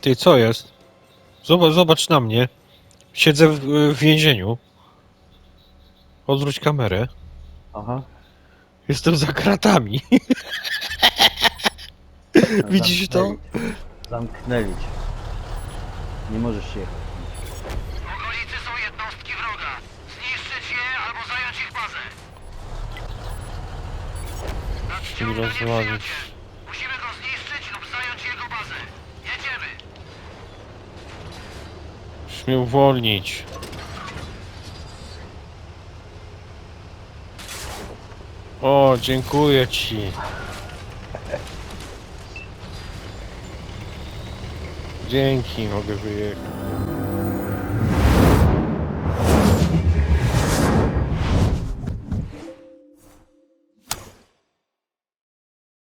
Ty, co jest? Zobacz, zobacz na mnie. Siedzę w, w więzieniu. Odwróć kamerę. Aha. Jestem za kratami. Widzisz to? Zamknęli cię. Zamknęli cię. Nie możesz się jechać. W okolicy są jednostki wroga. Zniszczyć je albo zająć ich bazę. Nadciąga rozwalić. nieprzyjaciel. Mnie uwolnić. O, dziękuję ci. Dzięki, mogę wyjechać.